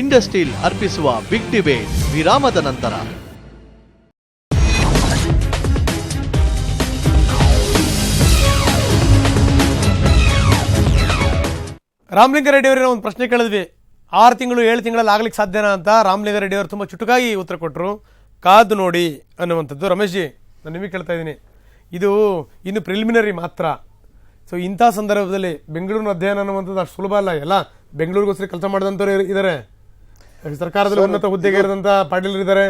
ಇಂಡಸ್ಟ್ರೀಲ್ ಅರ್ಪಿಸುವ big debate ವಿರಾಮದ ನಂತರ. ರಾಮಲಿಂಗಾರೆಡ್ಡಿ ಅವರಿಗೆ ಒಂದು ಪ್ರಶ್ನೆ ಕೇಳಿದ್ವಿ. ಆರು ತಿಂಗಳು, ಏಳು ತಿಂಗಳಲ್ಲಿ ಆಗ್ಲಿಕ್ಕೆ ಸಾಧ್ಯನಾ ಅಂತ ರಾಮಲಿಂಗಾರೆಡ್ಡಿ ಅವರು ತುಂಬ ಚುಟುಕಾಗಿ ಉತ್ತರ ಕೊಟ್ಟರು ಕಾದು ನೋಡಿ ಅನ್ನುವಂಥದ್ದು. ರಮೇಶ್ ಜಿ, ನಾನು ನಿಮಗೆ ಕೇಳ್ತಾ ಇದ್ದೀನಿ. ಇದು ಇನ್ನು ಪ್ರಿಲಿಮಿನರಿ ಮಾತ್ರ. ಸೊ ಇಂಥ ಸಂದರ್ಭದಲ್ಲಿ ಬೆಂಗಳೂರಿನ ಅಧ್ಯಯನ ಅನ್ನುವಂಥದ್ದು ಅಷ್ಟು ಸುಲಭ ಅಲ್ಲ. ಎಲ್ಲ ಬೆಂಗಳೂರಿಗೋಸ್ಕರ ಕೆಲಸ ಮಾಡಿದಂಥವ್ರು ಇದ್ದಾರೆ. ಸರ್ಕಾರದಲ್ಲಿ ಉನ್ನತ ಹುದ್ದೆಗೆ ಇರಿದಂಥ ಪಾಟೀಲ್ ಇದ್ದಾರೆ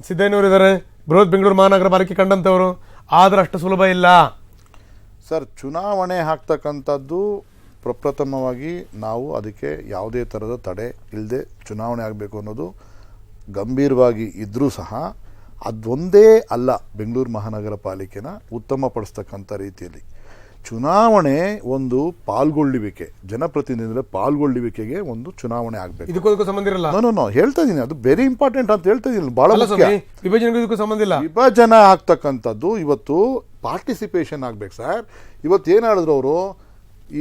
ಸಿದ್ದಯ್ಯನವರು ಇದ್ದಾರೆ ಬೃಹತ್ ಬೆಂಗಳೂರು ಮಹಾನಗರ ಪಾಲಿಕೆ ಕಂಡಂಥವರು ಆದ್ರೆ ಅಷ್ಟು ಸುಲಭ ಇಲ್ಲ. ಸರ್ ಚುನಾವಣೆ ಹಾಕ್ತಕ್ಕಂಥದ್ದು ಪ್ರಪ್ರಥಮವಾಗಿ ನಾವು ಅದಕ್ಕೆ ಯಾವುದೇ ಥರದ ತಡೆ ಇಲ್ಲದೆ ಚುನಾವಣೆ ಆಗಬೇಕು ಅನ್ನೋದು ಗಂಭೀರವಾಗಿ ಇದ್ದರೂ ಸಹ ಅದೊಂದೇ ಅಲ್ಲ ಬೆಂಗಳೂರು ಮಹಾನಗರ ಪಾಲಿಕೆನ ಉತ್ತಮಪಡಿಸ್ತಕ್ಕಂಥ ರೀತಿಯಲ್ಲಿ. ಚುನಾವಣೆ ಒಂದು ಪಾಲ್ಗೊಳ್ಳುವಿಕೆ ಜನಪ್ರತಿನಿಧಿಗಳ ಪಾಲ್ಗೊಳ್ಳುವಿಕೆಗೆ ಒಂದು ಚುನಾವಣೆ ಆಗಬೇಕು. ಇದಕ್ಕೂ ಸಂಬಂಧ ಇರಲ್ಲ. ನೋ ನೋ ಹೇಳ್ತಾ ಇದ್ದೀನಿ ಅದು ವೆರಿ ಇಂಪಾರ್ಟೆಂಟ್ ಅಂತ ಹೇಳ್ತಾ ಇದ್ದೀನಿ ಬಹಳ ವಿಭಜನೆಗೂ ಇದಕ್ಕೂ ಸಂಬಂಧ ಇಲ್ಲ. ವಿಭಜನೆ ಆಗ್ತಕ್ಕಂಥದ್ದು ಇವತ್ತು ಪಾರ್ಟಿಸಿಪೇಷನ್ ಆಗ್ಬೇಕು ಸರ್ ಇವತ್ತು ಏನು ಹೇಳಿದ್ರು ಅವರು?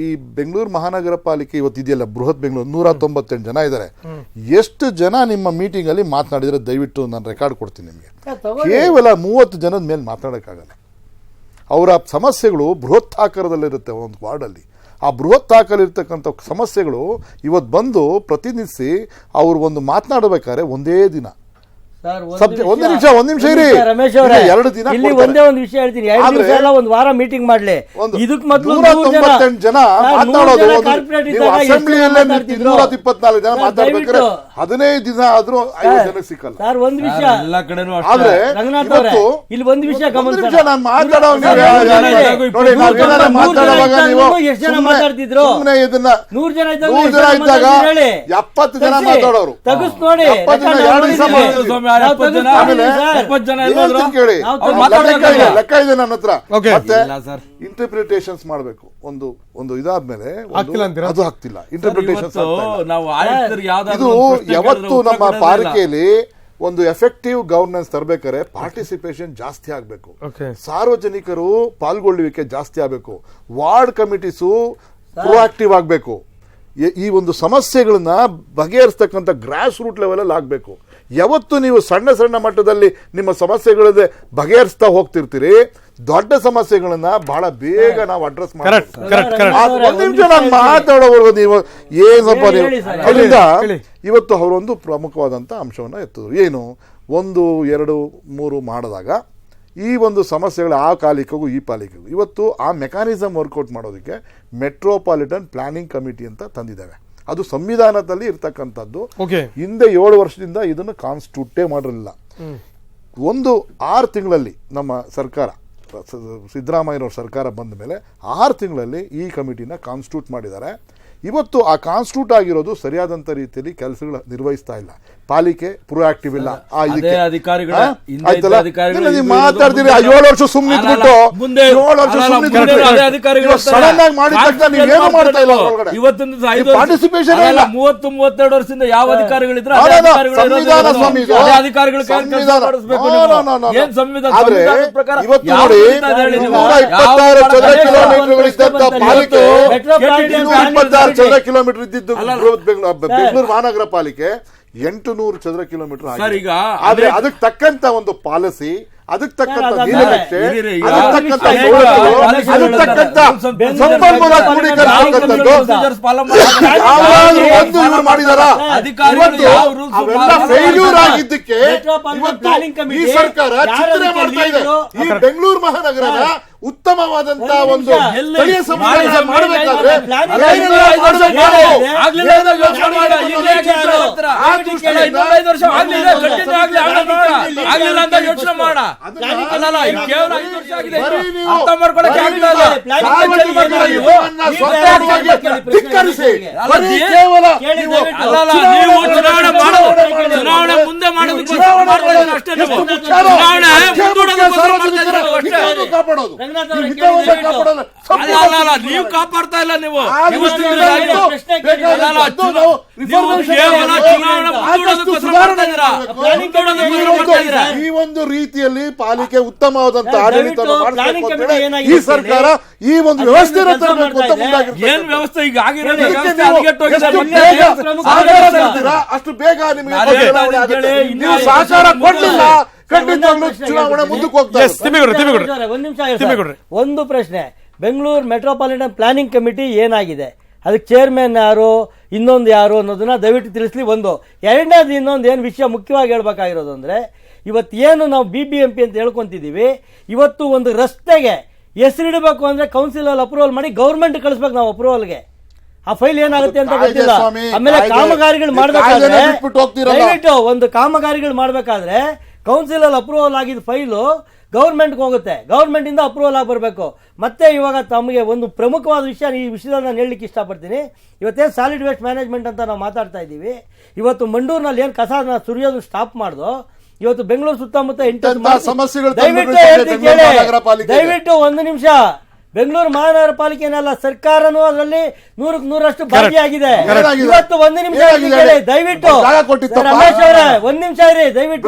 ಈ ಬೆಂಗಳೂರು ಮಹಾನಗರ ಪಾಲಿಕೆ ಇವತ್ತು ಇದೆಯಲ್ಲ ಬೃಹತ್ ಬೆಂಗಳೂರು ನೂರ ತೊಂಬತ್ತೆಂಟು ಜನ ಇದ್ದಾರೆ. ಎಷ್ಟು ಜನ ನಿಮ್ಮ ಮೀಟಿಂಗ್ ಅಲ್ಲಿ ಮಾತನಾಡಿದ್ರೆ ದಯವಿಟ್ಟು ನಾನು ರೆಕಾರ್ಡ್ ಕೊಡ್ತೀನಿ ನಿಮಗೆ. ಕೇವಲ ಮೂವತ್ತು ಜನದ ಮೇಲೆ ಮಾತಾಡೋಕ್ಕಾಗಲ್ಲ ಅವರ ಸಮಸ್ಯೆಗಳು ಬೃಹತ್ ಆಕಾರದಲ್ಲಿರುತ್ತೆ ಒಂದು ವಾರ್ಡಲ್ಲಿ. ಆ ಬೃಹತ್ ಆಕಾರದಲ್ಲಿರ್ತಕ್ಕಂಥ ಸಮಸ್ಯೆಗಳು ಇವತ್ತು ಬಂದು ಪ್ರತಿನಿಧಿಸಿ ಅವರು ಒಂದು ಮಾತನಾಡಬೇಕಾದ್ರೆ ಒಂದೇ ದಿನ. ಒಂದು ನಿಮಿಷ, ಒಂದು ನಿಮಿಷ ಇರಿ. ರಮೇಶ್ ಅವರೇ. ಎರಡು ದಿನ ಇಲ್ಲಿ ಒಂದೇ ಒಂದು ವಿಷಯ ಹೇಳ್ತೀನಿ. ಎರಡು ಆದ್ರೆ- ದಿವಸ ಎಲ್ಲ ಒಂದು ವಾರ ಮೀಟಿಂಗ್ ಮಾಡ್ಲಿ. ಇದಕ್ಕೆ ಇದಕ್ ಮೊದಲು ಜನ ಮಾತಾಡೋದು ಅಸೆಂಬ್ಲಿಯಲ್ಲೇ ಇನ್ನೂರ ಇಪ್ಪತ್ನಾಲ್ಕು ಜನ ಮಾತಾಡ್ಬೇಕಾದ್ರೆ ಹದಿನೈದು ದಿನ ಆದ್ರೂ ಸಿಕ್ಕಲ್ಲ. ಸರ್ ಒಂದು ವಿಷಯ ಎಲ್ಲ ಕಡೆನೂ ಆದ್ರೆ ರಂಗನಾಥ್ ಅವರೇ ಇಲ್ಲಿ ಒಂದು ವಿಷಯ ಗಮನಿಸೋಣ. ನಾನು ಮಾತಾಡೋ ನೀವು- ನೂರು ಜನ ಇದೆ. ನೋಡಿ ನಾವು ಏನಾರ ಮಾತಾಡುವಾಗ ಇದ್ದಾಗ ನೀವು ಎಷ್ಟು ಜನ ಮಾತಾಡ್ತಿದ್ರು? ಸುಮ್ಮನೆ ಇದನ್ನ ನೂರು ಜನ ಇದ್ದಾಗ ನೂರು ಜನ ಇದ್ದಾಗ? ಎಪ್ಪತ್ತು ಜನ ಮಾತಾಡೋರು. ತಗಸ್ ನೋಡಿ. ಎಪ್ಪತ್ತು ಜನ ಎರಡು ದಿವಸ ಲೆಕ್ಕ ಇದೆ. ನನ್ನ ಹತ್ರ. Okay. ಮತ್ತೆ ಇಲ್ಲ ಸರ್. ಇಂಟರ್ಪ್ರಿಟೇಷನ್ಸ್ ಮಾಡಬೇಕು. ಒಂದು ಒಂದು ಇದಾದ್ಮೇಲೆ ಅದು ಹಾಕ್ತಿಲ್ಲ. ಇಂಟರ್ಪ್ರಿಟೇಷನ್ಸ್ ಇದು ಯಾವತ್ತು ನಮ್ಮ ಪಾಲಿಕೆಯಲ್ಲಿ ಒಂದು ಎಫೆಕ್ಟಿವ್ ಗವರ್ನೆನ್ಸ್ ತರಬೇಕಾದ್ರೆ ಪಾರ್ಟಿಸಿಪೇಷನ್ ಜಾಸ್ತಿ ಆಗಬೇಕು. ಸಾರ್ವಜನಿಕರು ಪಾಲ್ಗೊಳ್ಳುವಿಕೆ ಜಾಸ್ತಿ ಆಗಬೇಕು. ವಾರ್ಡ್ ಕಮಿಟೀಸು ಪ್ರೊಆಕ್ಟಿವ್ ಆಗಬೇಕು. ಈ ಒಂದು ಸಮಸ್ಯೆಗಳನ್ನ ಬಗೆಹರಿಸ್ತಕ್ಕಂಥ ಗ್ರಾಸ್ ರೂಟ್ ಲೆವೆಲಲ್ಲಿ ಆಗಬೇಕು. ಯಾವತ್ತು ನೀವು ಸಣ್ಣ ಸಣ್ಣ ಮಟ್ಟದಲ್ಲಿ ನಿಮ್ಮ ಸಮಸ್ಯೆಗಳಿದೆ ಬಗೆಹರಿಸ್ತಾ ಹೋಗ್ತಿರ್ತೀರಿ ದೊಡ್ಡ ಸಮಸ್ಯೆಗಳನ್ನ ಬಹಳ ಬೇಗ ನಾವು ಅಡ್ರೆಸ್ ಕರೆಕ್ಟ್ ಮಾಡ್ತೀವಿ ಕರೆಕ್ಟ್ ಕರೆಕ್ಟ್ ಆ ಒಂದ್ ನಿಮಿಷ ನಾನು ಮಾತಾಡೋವರೆಗೂ ನೀವು ಏನ್ ಸ್ವಲ್ಪ ಹೇಳಿ, ನೀವು. ಅದರಿಂದ. ಇವತ್ತು ಅವರೊಂದು ಪ್ರಮುಖವಾದಂಥ ಅಂಶವನ್ನು ಎತ್ತಿದ್ರು. ಏನು? ಒಂದು ಎರಡು ಮೂರು ಮಾಡಿದಾಗ ಈ ಒಂದು ಸಮಸ್ಯೆಗಳು ಆ ಕಾಲಿಕಗೂ ಈ ಪಾಲಿಕೆಗೂ. ಇವತ್ತು ಆ ಮೆಕ್ಯಾನಿಸಮ್ ವರ್ಕೌಟ್ ಮಾಡೋದಕ್ಕೆ ಮೆಟ್ರೋಪಾಲಿಟನ್ ಪ್ಲಾನಿಂಗ್ ಕಮಿಟಿ ಅಂತ ತಂದಿದ್ದಾವೆ ಅದು ಸಂವಿಧಾನದಲ್ಲಿ ಇರ್ತಕ್ಕಂಥದ್ದು. ಹಿಂದೆ ಏಳು ವರ್ಷದಿಂದ ಇದನ್ನು ಕಾನ್ಸ್ಟಿಟ್ಯೂಟೇ ಮಾಡಿರಲಿಲ್ಲ. ಒಂದು ಆರು ತಿಂಗಳಲ್ಲಿ ನಮ್ಮ ಸರ್ಕಾರ ಸಿದ್ದರಾಮಯ್ಯನವ್ರ ಸರ್ಕಾರ ಬಂದ ಮೇಲೆ ಆರು ತಿಂಗಳಲ್ಲಿ ಈ ಕಮಿಟಿನ ಕಾನ್ಸ್ಟಿಟ್ಯೂಟ್ ಮಾಡಿದ್ದಾರೆ. ಇವತ್ತು ಆ ಕಾನ್ಸ್ಟಿಟ್ಯೂಟ್ ಆಗಿರೋದು ಸರಿಯಾದಂಥ ರೀತಿಯಲ್ಲಿ ಕೆಲಸಗಳು ನಿರ್ವಹಿಸ್ತಾ ಇಲ್ಲ. ಪಾಲಿಕೆ ಪ್ರೊಆಕ್ಟಿವ್ ಇಲ್ಲ. ಆ ನೀವು ಮಾತಾಡ್ತೀರಿ. ಏಳು ವರ್ಷ ಸುಮ್ಮನೆ ಏಳು ವರ್ಷ ಸುಮ್ಮನೆ ಆಗಿ ಮಾಡಿದ ತಕ್ಷಣ ನೀವೇನು ಮಾಡ್ತಾ ಇಲ್ಲ ಒಳಗಡೆ? ಇವತ್ತಿನ ಈ ಇಲ್ಲ. ಮೂವತ್ತು ಮೂವತ್ತೆರಡು ವರ್ಷದಿಂದ ಯಾವ ಅಧಿಕಾರಿಗಳಿದ್ರೆ ಸಂವಿಧಾನ ಸ್ವಾಮಿ ಅಧಿಕಾರಿಗಳು. ಏನ್ ಸಂವಿಧಾನ? ಆದ್ರೆ ಪ್ರಕಾರ ಇವತ್ತು ನೋಡಿ? ನೂರ ಇಪ್ಪತ್ತಾರು ಚದರ ಪಾಲಿಕೆ ಇಪ್ಪತ್ತಾರು ಕಮಿಟಿ. ಚದರ ಕಿಲೋಮೀಟರ್ ಇದ್ದಿದ್ದು ಬೃಹತ್ ಬೆಂಗಳೂರು ಬೆಂಗಳೂರು ಮಹಾನಗರ ಪಾಲಿಕೆ ಎಂಟು ನೂರು ಚದರ ಕಿಲೋಮೀಟರ್ ಆಗಿದೆ. ಈಗ ಆದ್ರೆ ಅದೇ- ಅದಕ್ಕೆ ತಕ್ಕಂತ ಒಂದು ಪಾಲಿಸಿ ಅದಕ್ಕೆ ತಕ್ಕಂತ ಈಗ ಅದಕ್ಕೆ ತಕ್ಕಂತ ಅದಕ್ಕೆ ತಕ್ಕಂತ ಸಂಪನ್ಮೂಲ ಕ್ರೋಢೀಕರಿಸ್ತಕ್ಕಂಥದ್ದು ಒಂದು ಇವ್ರು ಮಾಡಿದಾರ ಇವತ್ತು ಅವೆಲ್ಲ ಫೇಲ್ಯೂರ್ ಆಗಿದ್ದಕ್ಕೆ ಇವತ್ತು ಈ ಸರ್ಕಾರ ಚಿಂತನೆ ಮಾಡ್ತಾ ಇದೆ ಈ ಬೆಂಗಳೂರು ಮಹಾನಗರದ ಉತ್ತಮವಾದಂತ ಒಂದು? ಸ್ಥಳೀಯ ಮಾಡಿ, ಮಾಡಬೇಕಾದ್ರೆ ಯೋಚನೆ ಮಾಡು. ಚುನಾವಣೆ ಮುಂದೆ ಮಾಡೋದಕ್ಕೋಸ್ಕರ ಅಷ್ಟೇ ಚುನಾವಣೆ ಕಾಪಾಡೋದು ನೀವು ಕಾಪಾಡ್ತಾ ಇಲ್ಲ ನೀವು ಈ ಒಂದು- ರೀತಿಯಲ್ಲಿ ಪಾಲಿಕೆ ಉತ್ತಮವಾದಂತಹ ಆಡಳಿತ ಈ ಸರ್ಕಾರ ಈ ಒಂದು ವ್ಯವಸ್ಥೆ. ಏನ್ ಈಗ ಅಷ್ಟು ಬೇಗ ನಿಮಗೆ ನೀವು ಸಹಕಾರ ಕೊಡ್ಲಿಲ್ಲ. ಖಂಡಿತವಾಗ್ಲೂ ಚುನಾವಣೆ ಮುಂದಕ್ಕೆ. ಒಂದು ಪ್ರಶ್ನೆ. ಬೆಂಗಳೂರು ಮೆಟ್ರೋಪಾಲಿಟನ್ ಪ್ಲಾನಿಂಗ್ ಕಮಿಟಿ ಏನಾಗಿದೆ? ಅದಕ್ಕೆ ಚೇರ್ಮನ್ ಯಾರು ಇನ್ನೊಂದು ಯಾರು ಅನ್ನೋದನ್ನು ದಯವಿಟ್ಟು ತಿಳಿಸ್ಲಿ ಒಂದು. ಎರಡನೇದು ಇನ್ನೊಂದು ಏನು ವಿಷಯ ಮುಖ್ಯವಾಗಿ ಹೇಳ್ಬೇಕಾಗಿರೋದು ಅಂದರೆ ಇವತ್ತು ಏನು ನಾವು ಬಿ ಬಿ ಎಂ ಪಿ ಅಂತ ಹೇಳ್ಕೊತಿದ್ದೀವಿ ಇವತ್ತು ಒಂದು ರಸ್ತೆಗೆ ಹೆಸರಿಡಬೇಕು ಅಂದರೆ ಕೌನ್ಸಿಲಲ್ಲಿ ಅಪ್ರೂವಲ್ ಮಾಡಿ ಗೌರ್ಮೆಂಟ್ ಕಳಿಸ್ಬೇಕು ನಾವು ಅಪ್ರೂವಲ್ಗೆ ಆ ಫೈಲ್ ಏನಾಗುತ್ತೆ ಅಂತ ಗೊತ್ತಿಲ್ಲ. ಆಮೇಲೆ ಕಾಮಗಾರಿಗಳು ಮಾಡಬೇಕಾದ್ರೆ ದಯವಿಟ್ಟು ಒಂದು ಕಾಮಗಾರಿಗಳು ಮಾಡಬೇಕಾದ್ರೆ ಕೌನ್ಸಿಲಲ್ಲಿ ಅಪ್ರೂವಲ್ ಆಗಿದ್ದ ಫೈಲು ಗೌರ್ಮೆಂಟ್ಗೆ ಹೋಗುತ್ತೆ. ಗೌರ್ಮೆಂಟಿಂದ ಅಪ್ರೂವಲ್ ಆಗಿ ಬರಬೇಕು ಮತ್ತೆ ಇವಾಗ ತಮಗೆ ಒಂದು ಪ್ರಮುಖವಾದ ವಿಷಯ ಈ ವಿಷಯದಲ್ಲಿ ನಾನು ಹೇಳಲಿಕ್ಕೆ ಇಷ್ಟಪಡ್ತೀನಿ. ಇವತ್ತೇನು ಸಾಲಿಡ್ ವೇಸ್ಟ್ ಮ್ಯಾನೇಜ್ಮೆಂಟ್ ಅಂತ ನಾವು ಮಾತಾಡ್ತಾ ಇದ್ದೀವಿ. ಇವತ್ತು ಮಂಡೂರಿನಲ್ಲಿ ಏನು ಕಸ ಸುರಿಯೋದು ಸ್ಟಾಪ್ ಮಾಡ್ದು ಇವತ್ತು ಬೆಂಗಳೂರು ಸುತ್ತಮುತ್ತ ಎಂಟು. ದಯವಿಟ್ಟು ಒಂದು ನಿಮಿಷ. ಬೆಂಗಳೂರು ಮಹಾನಗರ ಪಾಲಿಕೆನಲ್ಲ ಸರ್ಕಾರನೂ ಅದರಲ್ಲಿ ನೂರಕ್ಕೆ ನೂರಷ್ಟು ಭಾಗಿಯಾಗಿದೆ. ಆಗಿದೆ ಇವತ್ತು ಒಂದು ನಿಮಿಷ ದಯವಿಟ್ಟು? ರಮೇಶ್ ಅವರೇ ಒಂದ್ ನಿಮಿಷ ಇರಿ ದಯವಿಟ್ಟು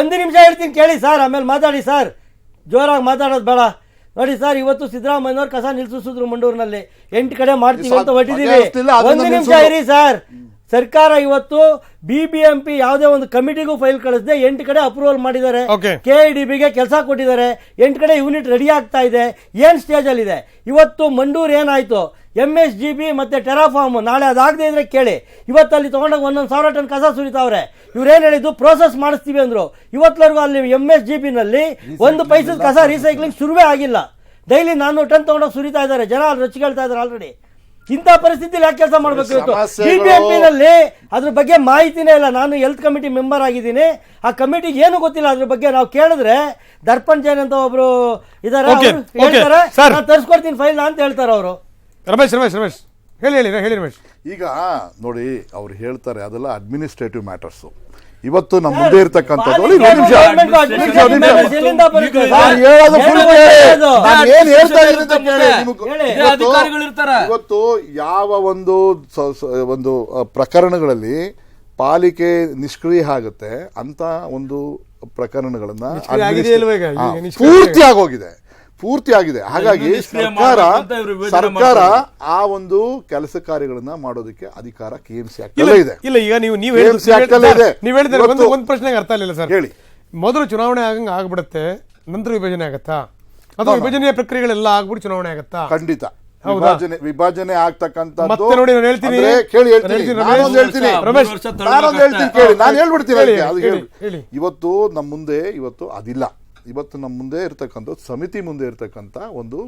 ಒಂದು ನಿಮಿಷ ಹೇಳ್ತೀನಿ ಕೇಳಿ ಸರ್ ಆಮೇಲೆ ಮಾತಾಡಿ ಸರ್. ಜೋರಾಗಿ ಮಾತಾಡೋದು ಬೇಡ. ನೋಡಿ ಸರ್ ಇವತ್ತು ಸಿದ್ದರಾಮಯ್ಯವ್ರ ಕಸ ನಿಲ್ಸಿದ್ರು ಮಂಡೂರಿನಲ್ಲಿ. ಎಂಟು ಕಡೆ ಮಾಡ್ತೀವಿ ಅಂತ ಹೊಟ್ಟಿದ್ದೀವಿ ಒಂದು ನಿಮಿಷ. ಇರಿ ಸರ್. ಸರ್ಕಾರ ಇವತ್ತು ಬಿ ಬಿ ಎಂ ಪಿ ಯಾವುದೇ ಒಂದು ಕಮಿಟಿಗೂ ಫೈಲ್ ಕಳಿಸದೆ ಎಂಟು ಕಡೆ ಅಪ್ರೂವಲ್ ಮಾಡಿದ್ದಾರೆ. ಕೆ ಡಿ ಬಿಗೆ ಕೆಲಸ ಕೊಟ್ಟಿದ್ದಾರೆ. ಎಂಟು ಕಡೆ ಯೂನಿಟ್ ರೆಡಿ ಆಗ್ತಾ ಇದೆ. ಏನ್ ಸ್ಟೇಜ್ ಅಲ್ಲಿ ಇದೆ? ಇವತ್ತು ಮಂಡೂರ್ ಏನಾಯ್ತು? ಎಂ ಎಸ್ ಜಿ ಬಿ ಮತ್ತೆ ಟೆರಾಫಾರ್ಮ್ ನಾಳೆ ಅದಾಗದೇ ಇದ್ರೆ ಕೇಳಿ. ಇವತ್ತಲ್ಲಿ ತಗೊಂಡಾಗ ಒಂದೊಂದು ಸಾವಿರ ಟನ್ ಕಸ ಸುರಿತಾವ್ರೆ. ಇವ್ರೇನು ಹೇಳಿದ್ದು? ಪ್ರೋಸೆಸ್ ಮಾಡಿಸ್ತೀವಿ ಅಂದ್ರು. ಇವತ್ತವರೆಗೂ ಅಲ್ಲಿ ಎಂ ಎಸ್ ಜಿ ನಲ್ಲಿ ಒಂದು ಪೈಸದ ಕಸ ರೀಸೈಕ್ಲಿಂಗ್ ಶುರುವೇ ಆಗಿಲ್ಲ. ಡೈಲಿ ನಾನ್ನೂರು ಟನ್ ತೊಗೊಂಡೋಗಿ ಸುರಿತಾ ಇದ್ದಾರೆ. ಜನ ಅಲ್ಲಿ ರೊಚ್ಚಿಗೆಳ್ತಾ ಇದ್ದಾರೆ ಆಲ್ರೆಡಿ ಇಂಥ ಪರಿಸ್ಥಿತಿಯಲ್ಲಿ ಯಾಕೆ ಕೆಲಸ ಮಾಡಬೇಕು ಇವತ್ತು? ನಲ್ಲಿ ಅದ್ರ ಬಗ್ಗೆ ಮಾಹಿತಿನೇ ಇಲ್ಲ. ನಾನು ಹೆಲ್ತ್ ಕಮಿಟಿ ಮೆಂಬರ್ ಆಗಿದ್ದೀನಿ. ಆ ಕಮಿಟಿಗೆ ಏನು ಗೊತ್ತಿಲ್ಲ. ಅದ್ರ ಬಗ್ಗೆ ನಾವು ಕೇಳಿದ್ರೆ ದರ್ಪಣ್ ಜೈನ್ ಅಂತ ಒಬ್ರು ಇದಾರೆ ಹೇಳ್ತಾರೆ. ನಾನು ತರಿಸ್ಕೊಡ್ತೀನಿ ಫೈಲ್ ಅಂತ ಹೇಳ್ತಾರೆ ಅವರು. ರಮೇಶ್ ರಮೇಶ್ ರಮೇಶ್. ಹೇಳಿ ಹೇಳಿ ಹೇಳಿ ರಮೇಶ್. ಈಗ ನೋಡಿ ಅವ್ರು ಹೇಳ್ತಾರೆ ಅದೆಲ್ಲ ಅಡ್ಮಿನಿಸ್ಟ್ರೇಟಿವ್ ಮ್ಯಾಟರ್ಸ್ ಇವತ್ತು ನಮ್ಮ ಮುಂದೆ ಇರ್ತಕ್ಕಂಥದ್ದು ಒಂದು ನಿಮಿಷ. administrative matters ನಾನು ಹೇಳೋದು full ಏನು ನಾನು ಏನ್ ಹೇಳ್ತಾ ಇದ್ದೀನಿ ಅಂತ ಕೇಳಿ. ಹೇಳಿ. ನಿಮ್ಗೆ ಇವತ್ತು- ಅಧಿಕಾರಿಗಳು ಇರ್ತಾರೆ. ಇವತ್ತು ಯಾವ ಒಂದು ಸ- ಸ- ಒಂದು ಪ್ರಕರಣಗಳಲ್ಲಿ ಪಾಲಿಕೆ ನಿಷ್ಕ್ರಿಯ ಆಗುತ್ತೆ ಅಂತ ಒಂದು ಪ್ರಕರಣಗಳನ್ನ ಪೂರ್ತಿ ಆಗೋಗಿದೆ. ಪೂರ್ತಿ ಆಗಿದೆ ಹಾಗಾಗಿ ಸರ್ಕಾರ ಸರ್ಕಾರ ಆ ಒಂದು ಕೆಲಸ ಕಾರ್ಯಗಳನ್ನ ಮಾಡೋದಕ್ಕೆ ಅಧಿಕಾರ ಕೆಎಂಸಿ ಎಂ ಸಿ ಇಲ್ಲ ಇದೆ. ಇಲ್ಲ ಈಗ ನೀವು ನೀವು ಇದೆ. ನೀವು ಹೇಳಿದ್ರೆ ಒಂದು ಒಂದು ಪ್ರಶ್ನೆಗೆ ಅರ್ಥ ಆಗಲಿಲ್ಲ ಸರ್. ಹೇಳಿ. ಮೊದಲು ಚುನಾವಣೆ ಆಗಂಗ ಆಗ್ಬಿಡುತ್ತೆ ನಂತರ ವಿಭಜನೆ ಆಗತ್ತಾ? ಅಥವಾ ವಿಭಜನೆಯ ಪ್ರಕ್ರಿಯೆಗಳೆಲ್ಲ ಆಗ್ಬಿಟ್ಟು ಚುನಾವಣೆ ಆಗತ್ತಾ? ಖಂಡಿತ? ವಿಭಜನೆ ವಿಭಜನೆ ಆಗ್ತಕ್ಕಂಥದ್ದು ಮತ್ತೆ ನೋಡಿ ನಾನು ಹೇಳ್ತೀನಿ. ಕೇಳಿ ಹೇಳ್ತೀನಿ. ಹೇಳ್ತೀನಿ, ನಾನೊಂದು ರಮೇಶ್. ಹೇಳ್ತೀನಿ. ರಮೇಶ್, ಮೂರು ವರ್ಷ ನಾನೊಂದು ಹೇಳ್ತೀನಿ ಕೇಳಿ. ನಾನು ಹೇಳ್ಬಿಡ್ತೀನಿ. ಇವತ್ತು ನಮ್ಮ ಮುಂದೆ ಇವತ್ತು ಅದಿಲ್ಲ. ಇವತ್ತು ನಮ್ಮ ಮುಂದೆ ಇರ್ತಕ್ಕಂಥದ್ದು ಸಮಿತಿ ಮುಂದೆ ಇರ್ತಕ್ಕಂಥ ಒಂದು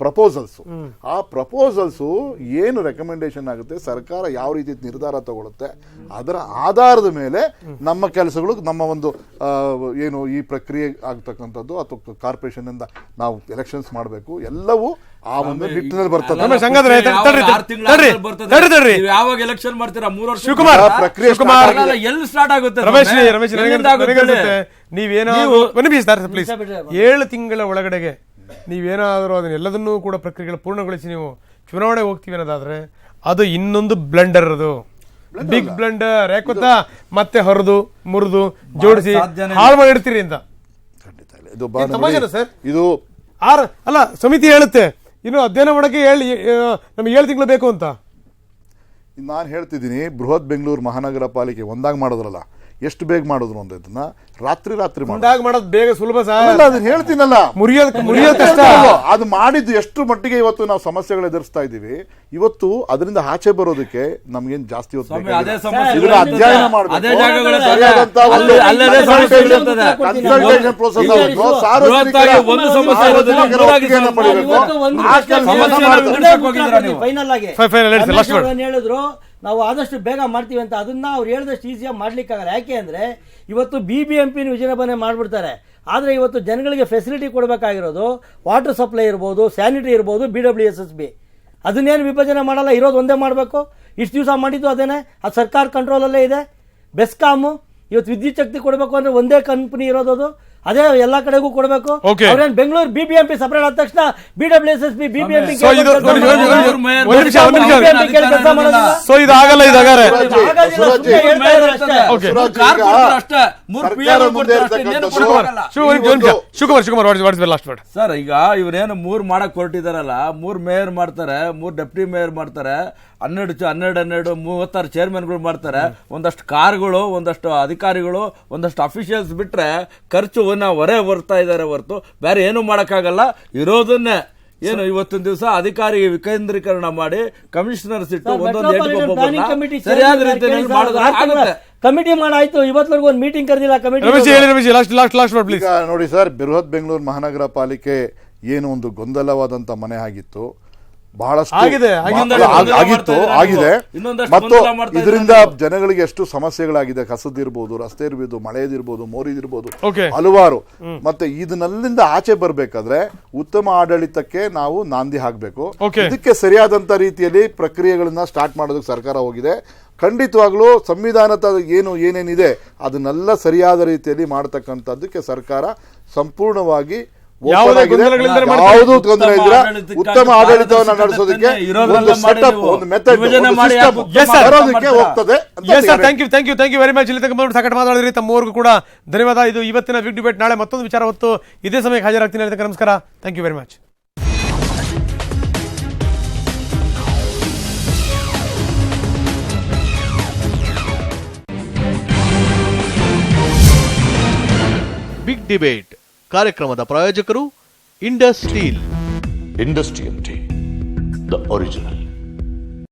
ಪ್ರಪೋಸಲ್ಸ್ ಆ ಪ್ರಪೋಸಲ್ಸು ಏನು ರೆಕಮೆಂಡೇಶನ್ ಆಗುತ್ತೆ ಸರ್ಕಾರ ಯಾವ ರೀತಿ ನಿರ್ಧಾರ ತಗೊಳುತ್ತೆ ಅದರ ಆಧಾರದ ಮೇಲೆ ನಮ್ಮ ಕೆಲಸಗಳು ನಮ್ಮ ಒಂದು ಏನು ಈ ಪ್ರಕ್ರಿಯೆ ಆಗ್ತಕ್ಕಂಥದ್ದು ಅಥವಾ ಕಾರ್ಪೊರೇಷನ್ ಇಂದ ನಾವು ಎಲೆಕ್ಷನ್ಸ್ ಮಾಡಬೇಕು ಎಲ್ಲವೂ ಆ ಒಂದು ನಿಟ್ಟಿನಲ್ಲಿ ಬರ್ತದೆ ಯಾವಾಗ ಎಲೆಕ್ಷನ್ ಮಾಡ್ತೀರಾ ಮೂರು ವರ್ಷ ಶಿವಕುಮಾರ್, ಪ್ರಕ್ರಿಯೆ ಎಲ್ಲಿ ಸ್ಟಾರ್ಟ್ ಆಗುತ್ತೆ ರಮೇಶ್ ರಮೇಶ್ ಏಳು ತಿಂಗಳ ಒಳಗಡೆಗೆ ನೀವೇನಾದರೂ ಅದನ್ನೆಲ್ಲದನ್ನೂ ಕೂಡ ಪ್ರಕ್ರಿಯೆಗಳು ಪೂರ್ಣಗೊಳಿಸಿ ನೀವು ಚುನಾವಣೆ ಹೋಗ್ತೀವಿ ಅನ್ನೋದಾದ್ರೆ ಅದು ಇನ್ನೊಂದು ಬ್ಲೆಂಡರ್ ಅದು ಬಿಗ್ ಬ್ಲೆಂಡರ್. ಯಾಕೆ ಗೊತ್ತಾ? ಮತ್ತೆ ಹೊರದು ಮುರಿದು ಜೋಡಿಸಿ ಹಾಳು ಮಾಡಿರ್ತೀರಿ ಅಂತ. ಇದು ಬಾ ಸರ್? ಇದು ಆರ್ ಅಲ್ಲ ಸಮಿತಿ ಹೇಳುತ್ತೆ. ಇನ್ನು ಅಧ್ಯಯನ ಮಾಡೋಕೆ ಹೇಳಿ ನಮ್ಗೆ ಏಳು ತಿಂಗಳು ಬೇಕು ಅಂತ. ನಾನು ಹೇಳ್ತಿದ್ದೀನಿ ಬೃಹತ್ ಬೆಂಗಳೂರು ಮಹಾನಗರ ಪಾಲಿಕೆ ಒಂದಾಗಿ ಮಾಡಿದ್ರಲ್ಲ ಎಷ್ಟು ಬೇಗ ಮಾಡಿದ್ರು ಅಂತ ಇದನ್ನ? ರಾತ್ರಿ ರಾತ್ರಿ ಮಾಡೋದು ಬೇಗ ಸುಲಭ ಸರ್ ಅದನ್ನ ಹೇಳ್ತೀನಲ್ಲ. ಮುರಿಯೋದಕ್ಕೆ ಮುರಿಯೋದು ಕಷ್ಟ. ಅದು ಮಾಡಿದ್ದು ಎಷ್ಟು ಮಟ್ಟಿಗೆ ಇವತ್ತು ನಾವು ಸಮಸ್ಯೆಗಳು ಎದುರಿಸ್ತಾ ಇದ್ದೀವಿ ಇವತ್ತು ಅದರಿಂದ ಆಚೆ ಬರೋದಕ್ಕೆ ನಮ್ಗೇನ್ ಜಾಸ್ತಿ ಹೊತ್ತು ಇದನ್ನ ಅಧ್ಯಯನ ಮಾಡಬೇಕು. ಸಾರ್ವಜನಿಕರ ಹೇಳಿದ್ರು ನಾವು ಆದಷ್ಟು ಬೇಗ ಮಾಡ್ತೀವಿ ಅಂತ ಅದನ್ನ ಅವ್ರು ಹೇಳಿದಷ್ಟು ಈಸಿಯಾಗಿ ಮಾಡ್ಲಿಕ್ಕಾಗಲ್ಲ. ಯಾಕೆ ಅಂದರೆ ಇವತ್ತು ಬಿ ಬಿ ಎಂ ಪಿನ ವಿಜೃಂಭಣೆ ಮಾಡಿಬಿಡ್ತಾರೆ. ಆದರೆ ಇವತ್ತು ಜನಗಳಿಗೆ ಫೆಸಿಲಿಟಿ ಕೊಡಬೇಕಾಗಿರೋದು ವಾಟರ್ ಸಪ್ಲೈ ಇರ್ಬೋದು ಸ್ಯಾನಿಟರಿ ಇರ್ಬೋದು B W S S B ಅದನ್ನೇನು ವಿಭಜನೆ ಮಾಡಲ್ಲ, ಇರೋದು ಒಂದೇ ಮಾಡಬೇಕು. ಇಷ್ಟು ದಿವಸ ಮಾಡಿದ್ದು ಅದೇನೇ, ಅದು ಸರ್ಕಾರ ಕಂಟ್ರೋಲಲ್ಲೇ ಇದೆ. ಬೆಸ್ಕಾಮು ಇವತ್ತು ವಿದ್ಯುತ್ ಶಕ್ತಿ ಕೊಡಬೇಕು ಅಂದರೆ ಒಂದೇ ಕಂಪ್ನಿ ಇರೋದು ಅದು ಎಲ್ಲಾ ಕಡೆಗೂ ಕೊಡಬೇಕು. Okay. ಅವ್ರೇನ್ ಬೆಂಗಳೂರು ಬಿಬಿಎಂಪಿ ಸಪರೇಟ್ ಆದ ತಕ್ಷಣ ಬಿಡಬ್ಲ್ಯೂಎಸ್ಎಸ್ಪಿ ಬಿಬಿಎಂಪಿ ಸೊ ಇದು ನೋಡಿ, ನೋಡಿ, ನೋಡಿ, ನೋಡಿ, ಒಂದು ನಿಮಿಷ ಒಂದು ನಿಮಿಷ. ಕೆಲಸ ಮಾಡೋದಿಲ್ಲ. ಸೊ ಇದು ಆಗಲ್ಲ ಇದಾಗಾರೆ ಅಷ್ಟೇ. ಮೂರು ಸರ್ಕಾರ PR ಮುಂದೆ ಕೊಡ್ತಾರೆ ಅಷ್ಟೇ, ಇನ್ನೇನು ಇರ್ತಕ್ಕಂಥದ್ದು ಕೊಡೋಕ್ಕಾಗಲ್ಲ. ಶಿವ ಒಂದು ನಿಮಿಷ. Shivakumar Shivakumar what's last sir ಈಗ ಇವ್ರೇನು ಮೂರ್ ಮಾಡಕ್ ಹೊರಟಿದಾರಲ್ಲ ಮೂರ್ ಮೇಯರ್ ಮಾಡ್ತಾರೆ ಮೂರ್ ಡೆಪ್ಟಿ ಮೇಯರ್ ಮಾಡ್ತಾರೆ ಹನ್ನೆರಡು ಚ- ಹನ್ನೆರಡು ಹನ್ನೆರಡು ಮೂವತ್ತಾರು ಚೇರ್ಮನ್ಗಳು ಮಾಡ್ತಾರೆ. ಒಂದಷ್ಟು ಕಾರ್ಗಳು ಒಂದಷ್ಟು ಅಧಿಕಾರಿಗಳು ಒಂದಷ್ಟು ಅಫಿಷಿಯಲ್ಸ್ ಬಿಟ್ರೆ ಖರ್ಚು ನಾವು ಹೊರೆ ಬರ್ತಾ ಇದ್ದಾರೆ ಹೊರತು ಬೇರೆ ಏನು ಮಾಡೋಕ್ಕಾಗಲ್ಲ. ಇರೋದನ್ನೇ. ಏನು ಇವತ್ತಿನ ದಿವಸ ಅಧಿಕಾರಿ ವಿಕೇಂದ್ರೀಕರಣ ಮಾಡಿ ಕಮಿಷನರ್ ಇಟ್ಟು ಒಂದೊಂದು ಮೆಟ್ರೋಪಾಲಿಟನ್ ಕಮಿಟಿ ಸರಿಯಾದ ರೀತಿಯಲ್ಲಿ ಮಾಡಿದ್ರೆ ಕಮಿಟಿ ಮಾಡಾಯ್ತು ಇವತ್ತವರೆಗೂ ಒಂದು ಮೀಟಿಂಗ್ ಕರೆದಿಲ್ಲ ಕಮಿಟಿ ನೋಡಿ ಸರ್ ಬೃಹತ್ ಬೆಂಗಳೂರು ಮಹಾನಗರ ಪಾಲಿಕೆ ಏನು ಒಂದು ಗೊಂದಲವಾದಂತ ಮನೆ ಆಗಿತ್ತು. ಬಹಳಷ್ಟು ಆಗಿದೆ. ಆಗಿತ್ತು ಮತ್ತು ಇದರಿಂದ. ಜನಗಳಿಗೆ ಎಷ್ಟು ಸಮಸ್ಯೆಗಳಾಗಿದೆ. ಕಸದಿರ್ಬೋದು ರಸ್ತೆ ಇರ್ಬೋದು ಮಳೆದಿರ್ಬೋದು ಮೋರಿದಿರ್ಬೋದು. ಹಲವಾರು. ಮತ್ತೆ ಇದನ್ನಲ್ಲಿಂದ ಆಚೆ ಬರ್ಬೇಕಾದ್ರೆ ಉತ್ತಮ ಆಡಳಿತಕ್ಕೆ ನಾವು ನಾಂದಿ ಹಾಕ್ಬೇಕು. ಇದಕ್ಕೆ ಸರಿಯಾದಂತ ರೀತಿಯಲ್ಲಿ ಪ್ರಕ್ರಿಯೆಗಳನ್ನ ಸ್ಟಾರ್ಟ್ ಮಾಡೋದಕ್ಕೆ ಸರ್ಕಾರ ಹೋಗಿದೆ. ಖಂಡಿತವಾಗ್ಲೂ ಸಂವಿಧಾನದ ಏನು ಏನೇನಿದೆ ಅದನ್ನೆಲ್ಲ ಸರಿಯಾದ ರೀತಿಯಲ್ಲಿ ಮಾಡತಕ್ಕಂಥದ್ದಕ್ಕೆ ಸರ್ಕಾರ ಸಂಪೂರ್ಣವಾಗಿ ಯಾವುದೇ ತೊಂದರೆ ಉತ್ತಮ ಆಡಳಿತವನ್ನ ನಡೆಸೋದಕ್ಕೆ ಒಂದು ಸೆಟಪ್ ಒಂದು ಮೆಥಡ್ ವಿಭಜನೆ ಒಂದು ಮಾಡಿ system ಯಾಕೆ? ಉತ್ತಮ Yes, sir. ಬರೋದಕ್ಕೆ ಹೋಗ್ತದೆ yes sir thank you thank you thank you very much ಇಲ್ಲಿ ಬಂದು ಸಾಕಷ್ಟು ಮಾತಾಡಿದ್ರಿ. ತಮ್ಮವರೆಗೂ ಕೂಡ ಧನ್ಯವಾದ. ಇದು ಇವತ್ತಿನ ಬಿಗ್ ಡಿಬೇಟ್ ನಾಳೆ ಮತ್ತೊಂದು ವಿಚಾರ ಹೊತ್ತು ಇದೇ ಸಮಯಕ್ಕೆ ಹಾಜರಾಗ್ತೀನಿ. ನಮಸ್ಕಾರ. Thank you very much big debate ಕಾರ್ಯಕ್ರಮದ ಪ್ರಾಯೋಜಕರು Indus steel industrial tea the original